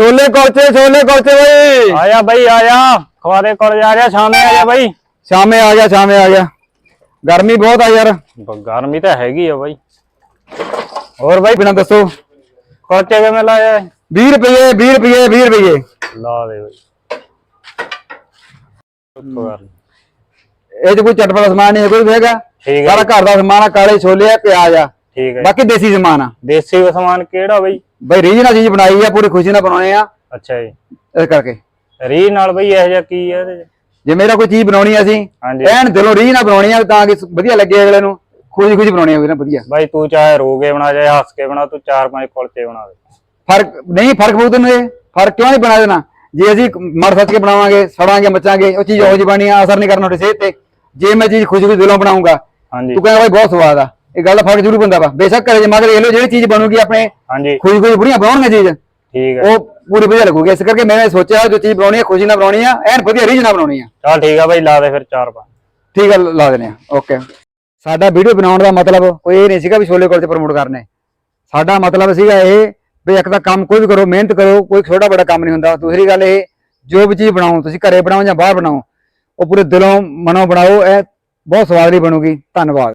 ਛੋਲੇ ਕੁਲਚੇ ਛੋਲੇ ਕੁਲਚੇ ਬਈ ਆਇਆ ਬਈ ਆਇਆ ਖਵਾਰੇ ਕੋਲ ਜਾ ਰਿਹਾ ਸ਼ਾਮੇ ਆ ਜਾ ਬਈ ਸ਼ਾਮੇ ਆ ਗਿਆ ਸ਼ਾਮੇ ਆ ਗਿਆ ਗਰਮੀ ਬਹੁਤ ਆ ਯਾਰ ਬ- ਗਰਮੀ ਤਾਂ ਹੈਗੀ ਆ ਬਈ ਹੋਰ ਬਈ ਬਿਨਾਂ ਦੱਸੋ ਕੁਲਚੇ ਕਿਵੇਂ ਲਾਇਆ 20 ਰੁਪਏ 20 ਰੁਪਏ 20 ਰੁਪਏ ਲਾ ਦੇ ਬਈ ਕੋਈ ਗੱਲ ਨੀ। ਇਹ ਚ ਕੋਈ ਚਟਪਟਾ ਸਮਾਨ ਨਹੀਂ ਹੈ ਕੋਈ ਵੀ ਹੈਗਾ ਠੀਕ ਹੈ ਸਾਰਾ ਘਰ ਦਾ ਸਮਾਨ ਆ ਕਾਲੇ ਛੋਲੇ ਆ ਪਿਆਜ਼ ਆ ਠੀਕ ਹੈ ਬਾਕੀ ਦੇਸੀ ਸਮਾਨ ਆ। ਦੇਸੀ ਸਮਾਨ ਕਿਹੜਾ ਬਈ? ਬਈ ਰੀਝ ਨਾਲ ਚੀਜ਼ ਬਣਾਈ ਆ ਪੂਰੀ ਖੁਸ਼ੀ ਨਾਲ ਬਣਾਉਣੇ ਆ। ਅੱਛਾ ਜੀ। ਇਸ ਕਰਕੇ। ਰੀ ਨਾਲ ਬਈ ਇਹ ਜਿਹਾ ਕੀ ਇਹਦੇ 'ਚ? ਜੇ ਮੇਰਾ ਕੋਈ ਚੀਜ਼ ਬਣਾਉਣੀ ਆ ਅਸੀਂ ਹਾਂਜੀ। ਐਨ ਦਿਲੋਂ ਰੀਝ ਨਾਲ ਬਣਾਉਣੀ ਆ ਤਾਂ ਕਿ ਵਧੀਆ ਲੱਗੇ ਅਗਲੇ ਨੂੰ। ਖੁਸ਼ੀ ਖੁਸ਼ੀ ਬਣਾਉਣੀ ਹੋਵੇ ਨਾ ਵਧੀਆ। ਬਾਈ ਤੂੰ ਚਾਹੇ ਰੋ ਕੇ ਬਣਾ ਚਾਹੇ ਹੱਸ ਕੇ ਬਣਾ ਤੂੰ ਚਾਰ ਪੰਜ ਕੁਲਚੇ ਬਣਾ ਦੇ। ਫ਼ਰਕ ਨਹੀਂ ਫ਼ਰਕ ਬਹੁਤ ਤੈਨੂੰ ਇਹ? ਫ਼ਰਕ ਕਿਉਂ ਨਹੀਂ ਬਣਾ ਦੇਣਾ? ਜੇ ਅਸੀਂ ਮਰ ਸੱਚ ਕੇ ਬਣਾਵਾਂਗੇ ਸੜਾਂਗੇ ਮਚਾਂਗੇ ਉਹ ਚੀਜ਼ ਉਹੋ ਜਿਹੀ ਬਣੀ ਆ ਅਸਰ ਨਹੀਂ ਕਰਨਾ ਤੁਹਾਡੀ ਸਿਹਤ ਤੇ। ਜੇ ਮੈਂ ਚੀਜ਼ ਖੁਸ਼ੀ ਖੁਸ਼ੀ ਦਿਲੋਂ ਬਣਾਉਂਗਾ ਹਾਂਜੀ। ਤੂੰ ਕਹਿੰਦਾ ਬਾਈ ਬਹੁਤ ਸਵਾਦ ਆ। ਇਹ ਗੱਲ ਦਾ ਫ਼ਰਕ ਜ਼ਰੂਰ ਬੰਦਾ ਵਾ। ਬੇਸ਼ੱਕ ਘਰੇ ਜਮਾ ਕੇ ਦੇਖ ਲਓ ਜਿਹੜੀ ਚੀਜ਼ ਬਣੂਗੀ ਆਪਣੇ ਹਾਂਜੀ। ਖੁਸ਼ੀ ਖੁਸ਼ੀ ਬੁੜੀਆਂ ਬਣਾਉਣਗੀਆਂ ਚੀਜ਼। ਠੀਕ ਹੈ ਉਹ ਪੂਰੀ ਵਧੀਆ ਲੱਗੂਗੀ। ਇਸ ਕਰਕੇ ਮੈਂ ਸੋਚਿਆ ਜੋ ਚੀਜ਼ ਬਣਾਉਣੀ ਹੈ ਖੁਸ਼ੀ ਨਾਲ ਬਣਾਉਣੀ ਆ ਐਨ ਵਧੀਆ ਰੀਝ ਨਾਲ ਬਣਾਉਣੀ ਆ। ਚਲ ਠੀਕ ਆ ਬਾਈ ਲਾ ਦੇ ਫਿਰ ਚਾਰ ਪੰਜ। ਠੀਕ ਆ ਲਾ ਦਿੰਦੇ ਆ। ਓਕੇ ਸਾਡਾ ਵੀਡੀਓ ਬਣਾਉਣ ਦਾ ਮਤਲਬ ਕੋਈ ਇਹ ਨਹੀਂ ਸੀਗਾ ਵੀ ਛੋਲੇ ਕੁਲਚੇ ਪ੍ਰਮੋਟ ਕਰਨੇ। ਸਾਡਾ ਮਤਲਬ ਸੀਗਾ ਇਹ ਵੀ ਇੱਕ ਤਾਂ ਕੰਮ ਕੋਈ ਵੀ ਕਰੋ ਮਿਹਨਤ ਕਰੋ ਕੋਈ ਛੋਟਾ ਬੜਾ ਕੰਮ ਨਹੀਂ ਹੁੰਦਾ। ਦੂਸਰੀ ਗੱਲ ਇਹ ਜੋ ਵੀ ਚੀਜ਼ ਬਣਾਓ ਤੁਸੀਂ ਘਰੇ ਬਣਾਓ ਜਾਂ ਬਾਹਰ ਬਣਾਓ ਉਹ ਪੂਰੇ ਦਿਲੋਂ ਮਨੋਂ ਬਣਾਓ ਇਹ ਬਹੁਤ ਸਵਾਦ ਦੀ ਬਣੂਗੀ। ਧੰਨਵਾਦ।